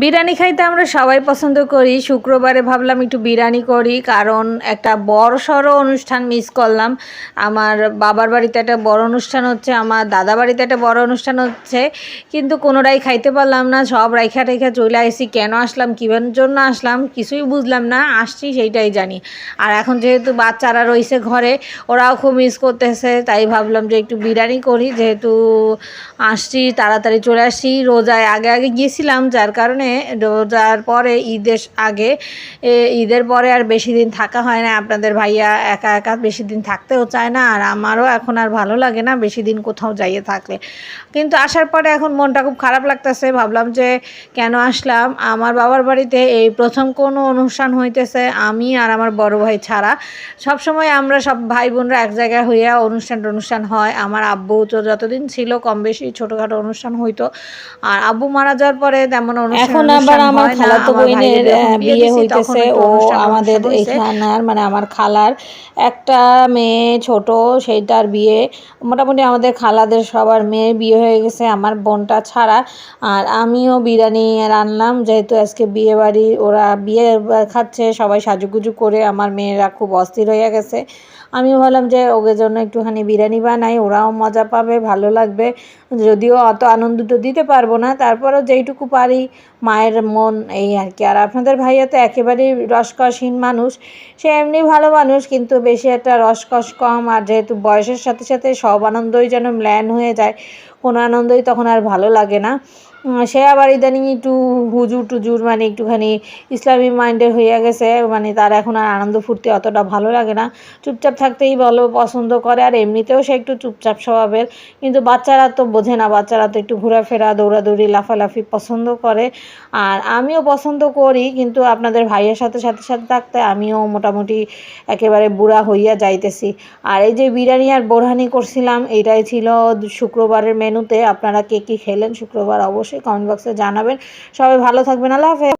বিরিয়ানি খাইতে আমরা সবাই পছন্দ করি। শুক্রবারে ভাবলাম একটু বিরিয়ানি করি, কারণ একটা বড় সড়ো অনুষ্ঠান মিস করলাম। আমার বাবার বাড়িতে একটা বড় অনুষ্ঠান হচ্ছে, আমার দাদা বাড়িতে একটা বড় অনুষ্ঠান হচ্ছে, কিন্তু কোনোটাই খাইতে পারলাম না। সব রাইখা রেখা চলে আসি কেন আসলাম, কীভাবে জন্য আসলাম, কিছুই বুঝলাম না, আসছি সেইটাই জানি। আর এখন যেহেতু বাচ্চারা রয়েছে ঘরে, ওরাও খুব মিস করতেছে, তাই ভাবলাম যে একটু বিরিয়ানি করি। যেহেতু আসছি, তাড়াতাড়ি চলে আসছি রোজায় আগে আগে গিয়েছিলাম, যার কারণে রোজার পরে ঈদের আগে ঈদের পরে আর বেশি দিন থাকা হয় না। আপনাদের ভাইয়া একা একা বেশি দিন থাকতেও চায় না, আর আমারও এখন আর ভালো লাগে না বেশি দিন কোথাও যাইয়ে থাকলে। কিন্তু আসার পরে এখন মনটা খুব খারাপ লাগতেছে। ভাবলাম যে কেন আসলাম? আমার বাবার বাড়িতে এই প্রথম কোনো অনুষ্ঠান হইতেছে আমি আর আমার বড় ভাই ছাড়া। সব সময় আমরা সব ভাই বোনরা এক জায়গায় হইয়া অনুষ্ঠান অনুষ্ঠান হয়। আমার আব্বু তো যতদিন ছিল কম বেশি ছোটোখাটো অনুষ্ঠান হইতো। আর আব্বু মারা যাওয়ার পরে তেমন অনুষ্ঠান এখন আবার আমার। খালাতো বোনের বিয়ে হইতেছে ও আমাদের হইছে। মানে আমার খালার একটা মেয়ে ছোট সেইটার বিয়ে মোটামুটি আমাদের খালাদের সবার মেয়ে বিয়ে হয়ে গেছে আমার বোনটা ছাড়া আর আমিও বিরিয়ানি রান্নাম যেহেতু আজকে বিয়ে বাড়ি ওরা বিয়ে খাচ্ছে সবাই সাজুগুজু করে আমার মেয়েরা খুব অস্থির হয়ে গেছে আমিও ভাবলাম যে ওদের জন্য একটুখানি বিরিয়ানি বানাই ওরাও মজা পাবে ভালো লাগবে যদিও অত আনন্দ তো দিতে পারব না তারপরেও যেইটুকু পারি মায়ের মন এই আর কি। আর আপনাদের ভাইয়া তো একেবারেই রসকসহীন মানুষ, সে এমনি ভালো মানুষ, কিন্তু বেশি একটা রসকস কম। আর যেহেতু বয়সের সাথে সাথে সব আনন্দই যেন ম্ল্যান হয়ে যায়, কোনো আনন্দই তখন আর ভালো লাগে না। সে আবার ইদানিং একটু হুজুর টুজুর মানে একটুখানি ইসলামী মাইন্ডের হয়ে গেছে মানে তার এখন আর আনন্দ ফুর্তি অতটা ভালো লাগে না। চুপচাপ থাকতেই ভালো পছন্দ করে, আর এমনিতেও সে একটু চুপচাপ স্বভাবের। কিন্তু বাচ্চারা তো বোঝে না, বাচ্চারা তো একটু ঘোরাফেরা, দৌড়াদৌড়ি, লাফালাফি পছন্দ করে। আর আমিও পছন্দ করি, কিন্তু আপনাদের ভাইয়ের সাথে সাথে সাথে থাকতে আমিও মোটামুটি একেবারে বুড়া হইয়া যাইতেছি। আর এই যে বিরিয়ানি আর বোরহানি করছিলাম, এটাই ছিল শুক্রবারের মেনুতে। আপনারা কে কী খেলেন শুক্রবার? অবশ্যই কমেন্ট বক্সে জানাবেন। সবাই ভালো থাকবেন আল্লাহ হাফেজ।